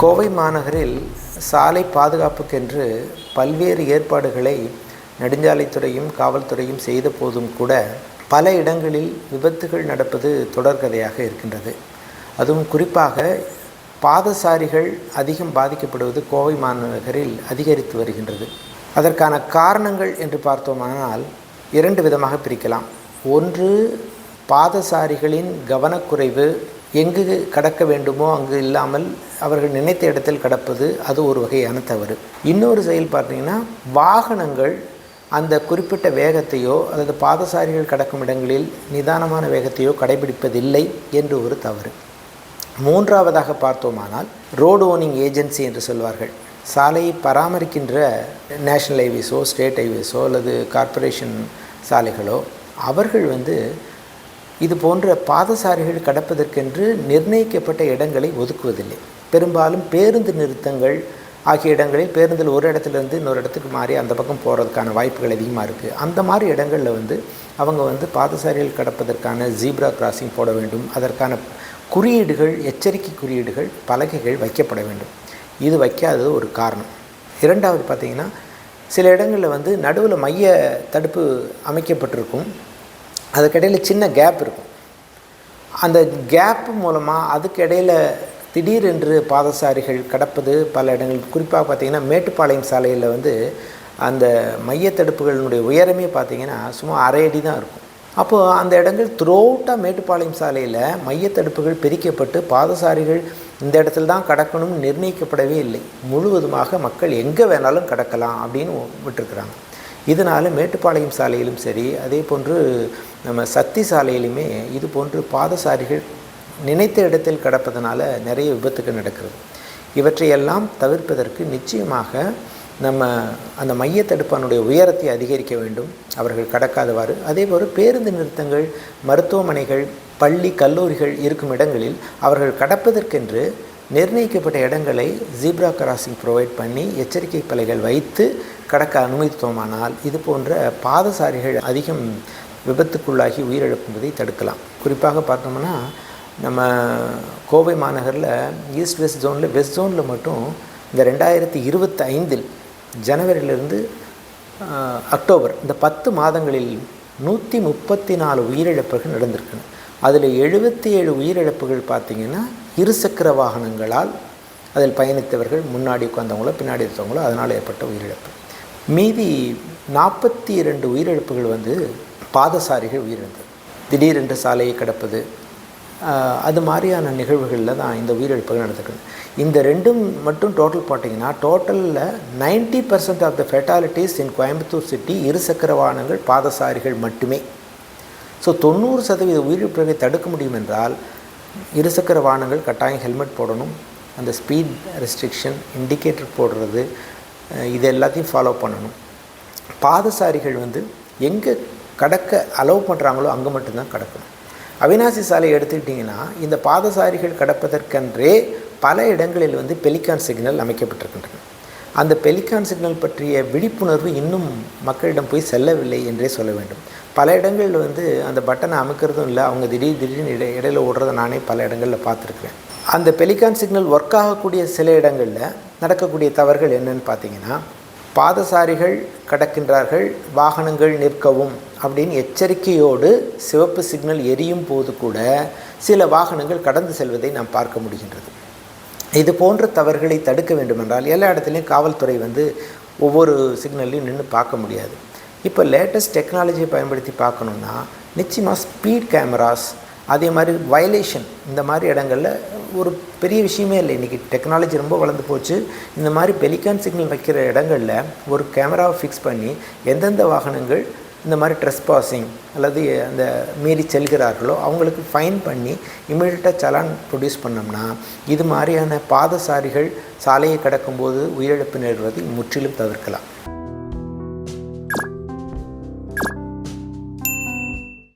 கோவை மாநகரில் சாலை பாதுகாப்புக்கென்று பல்வேறு ஏற்பாடுகளை நெடுஞ்சாலைத்துறையும் காவல்துறையும் செய்த போதும் கூட பல இடங்களில் விபத்துகள் நடப்பது தொடர்கதையாக இருக்கின்றது. அதுவும் குறிப்பாக பாதசாரிகள் அதிகம் பாதிக்கப்படுவது கோவை மாநகரில் அதிகரித்து வருகின்றது. அதற்கான காரணங்கள் என்று பார்த்தோமானால் இரண்டு விதமாக பிரிக்கலாம். ஒன்று பாதசாரிகளின் கவனக்குறைவு எங்கு கடக்க வேண்டுமோ அங்கு இல்லாமல் அவர்கள் நினைத்த இடத்தில் கடப்பது அது ஒரு வகையான தவறு. இன்னொரு செயல் பார்த்தீங்கன்னா வாகனங்கள் அந்த குறிப்பிட்ட வேகத்தையோ அல்லது பாதசாரிகள் கடக்கும் இடங்களில் நிதானமான வேகத்தையோ கடைபிடிப்பதில்லை என்று ஒரு தவறு. மூன்றாவதாக பார்த்தோமானால் ரோடு ஓனிங் ஏஜென்சி என்று சொல்வார்கள். சாலையை பராமரிக்கின்ற நேஷனல் ஹைவேஸோ ஸ்டேட் ஹைவேஸோ அல்லது கார்ப்பரேஷன் சாலைகளோ அவர்கள் வந்து இது போன்ற பாதசாரிகள் கடப்பதற்கென்று நிர்ணயிக்கப்பட்ட இடங்களை ஒதுக்குவதில்லை. பெரும்பாலும் பேருந்து நிறுத்தங்கள் ஆகிய இடங்களில் பேருந்தில் ஒரு இடத்துலேருந்து இன்னொரு இடத்துக்கு மாறி அந்த பக்கம் போகிறதுக்கான வாய்ப்புகள் அதிகமாக இருக்குது அந்த மாதிரி இடங்களில் வந்து அவங்க வந்து பாதசாரிகள் கடப்பதற்கான ஜீப்ரா கிராசிங் போட வேண்டும். அதற்கான குறியீடுகள் எச்சரிக்கை குறியீடுகள் பலகைகள் வைக்கப்பட வேண்டும். இது வைக்காதது ஒரு காரணம். இரண்டாவது பார்த்திங்கன்னா சில இடங்களில் வந்து நடுவில் மைய தடுப்பு அமைக்கப்பட்டிருக்கும். அதுக்கிடையில் சின்ன கேப் இருக்கும். அந்த கேப் மூலமாக அதுக்கு இடையில் திடீரென்று பாதசாரிகள் கடப்பது பல இடங்கள் குறிப்பாக பார்த்திங்கன்னா மேட்டுப்பாளையம் சாலையில் வந்து அந்த மைய தடுப்புகளினுடைய உயரமே பார்த்திங்கன்னா சும்மா அரை அடி தான் இருக்கும். அப்போது அந்த இடங்கள் த்ரோட்டாக மேட்டுப்பாளையம் சாலையில் மைய தடுப்புகள் பிரிக்கப்பட்டு பாதசாரிகள் இந்த இடத்துல தான் கடக்கணும்னு நிர்ணயிக்கப்படவே இல்லை. முழுவதுமாக மக்கள் எங்கே வேணாலும் கடக்கலாம் அப்படின்னு விட்டுருக்குறாங்க. இதனால் மேட்டுப்பாளையம் சாலையிலும் சரி அதே போன்று நம்ம சக்தி சாலையிலுமே இது போன்று பாதசாரிகள் நினைத்த இடத்தில் கடப்பதனால் நிறைய விபத்துகள் நடக்கிறது. இவற்றையெல்லாம் தவிர்ப்பதற்கு நிச்சயமாக நம்ம அந்த மைய தடுப்பானுடைய உயரத்தை அதிகரிக்க வேண்டும். அவர்கள் கடக்காதவாறு. அதேபோல் பேருந்து நிறுத்தங்கள் மருத்துவமனைகள் பள்ளி கல்லூரிகள் இருக்கும் இடங்களில் அவர்கள் கடப்பதற்கென்று நிர்ணயிக்கப்பட்ட இடங்களை ஜீப்ரா கிராசிங் ப்ரொவைட் பண்ணி எச்சரிக்கை பலைகள் வைத்து கடக்க அனுமதித்தோமானால் இது போன்ற பாதசாரிகள் அதிகம் விபத்துக்குள்ளாகி உயிரிழப்புவதை தடுக்கலாம். குறிப்பாக பார்த்தோம்னா நம்ம கோவை மாநகரில் ஈஸ்ட் வெஸ்ட் ஜோனில் வெஸ்ட் ஜோனில் மட்டும் இந்த ரெண்டாயிரத்தி இருபத்தி ஐந்தில் ஜனவரியிலிருந்து அக்டோபர் இந்த பத்து மாதங்களில் நூற்றி முப்பத்தி நாலு உயிரிழப்புகள் நடந்திருக்குன்னு அதில் எழுபத்தி ஏழு உயிரிழப்புகள் பார்த்திங்கன்னா இருசக்கர வாகனங்களால் அதில் பயணித்தவர்கள் முன்னாடி உட்காந்தவங்களோ பின்னாடி இருக்கவங்களோ அதனால் ஏற்பட்ட உயிரிழப்பு. மீதி நாற்பத்தி இரண்டு உயிரிழப்புகள் வந்து பாதசாரிகள் உயிரிழந்தது. திடீரென்று சாலையை கடப்பது அது மாதிரியான நிகழ்வுகளில் தான் இந்த உயிரிழப்புகள் நடந்திருக்கு இந்த ரெண்டும் மட்டும் டோட்டல் போட்டிங்கன்னா டோட்டலில் ninety percent of the fatalities in Coimbatore city இருசக்கர வாகனங்கள் பாதசாரிகள் மட்டுமே. ஸோ தொண்ணூறு சதவீத உயிரிழப்புகளை தடுக்க முடியும் என்றால் இருசக்கர வாகனங்கள் கட்டாயம் ஹெல்மெட் போடணும். அந்த ஸ்பீட் ரெஸ்ட்ரிக்ஷன் இண்டிகேட்டர் போடுறது இது எல்லாத்தையும் ஃபாலோ பண்ணணும். பாதசாரிகள் வந்து எங்கே கடக்க அலோவ் பண்ணுறாங்களோ அங்கே மட்டும்தான் கடக்கணும். அவினாசி சாலை எடுத்துக்கிட்டிங்கன்னா இந்த பாதசாரிகள் கடப்பதற்கென்றே பல இடங்களில் வந்து பெலிகான் சிக்னல் அமைக்கப்பட்டிருக்கின்றன. அந்த பெலிகான் சிக்னல் பற்றிய விழிப்புணர்வு இன்னும் மக்களிடம் போய் செல்லவில்லை என்றே சொல்ல வேண்டும். பல இடங்களில் வந்து அந்த பட்டனை அமுக்கிறதும் இல்லை அவங்க திடீர் திடீர்னு இடை இடையில் ஓடுறதை நானே பல இடங்களில் பார்த்துருக்குறேன். அந்த பெலிகான் சிக்னல் ஒர்க் ஆகக்கூடிய சில இடங்களில் நடக்கக்கூடிய தவறுகள் என்னன்னு பார்த்தீங்கன்னா பாதசாரிகள் கடக்கின்றார்கள் வாகனங்கள் நிற்கவும் அப்படின்னு எச்சரிக்கையோடு சிவப்பு சிக்னல் எரியும் போது கூட சில வாகனங்கள் கடந்து செல்வதை நாம் பார்க்க முடிகின்றது. இது போன்ற தவறுகளை தடுக்க வேண்டுமென்றால் எல்லா இடத்துலையும் காவல்துறை வந்து ஒவ்வொரு சிக்னல்லையும் நின்று பார்க்க முடியாது. இப்போ லேட்டஸ்ட் டெக்னாலஜியை பயன்படுத்தி பார்க்கணுன்னா நிச்சயமாக ஸ்பீட் கேமராஸ் அதே மாதிரி வயலேஷன் இந்த மாதிரி இடங்களில் ஒரு பெரிய விஷயமே இல்லை. இன்றைக்கி டெக்னாலஜி ரொம்ப வளர்ந்து போச்சு. இந்த மாதிரி பெலிகான் சிக்னல் வைக்கிற இடங்களில் ஒரு கேமராவை ஃபிக்ஸ் பண்ணி எந்தெந்த வாகனங்கள் இந்த மாதிரி ட்ரெஸ் பாசிங் அல்லது அந்த மீறி செல்கிறார்களோ அவங்களுக்கு ஃபைன் பண்ணி இமீடியட்டாக சலான் ப்ரொடியூஸ் பண்ணோம்னா இது மாதிரியான பாதசாரிகள் சாலையை கடக்கும்போது உயிரிழப்பு நேர்வதை முற்றிலும் தவிர்க்கலாம்.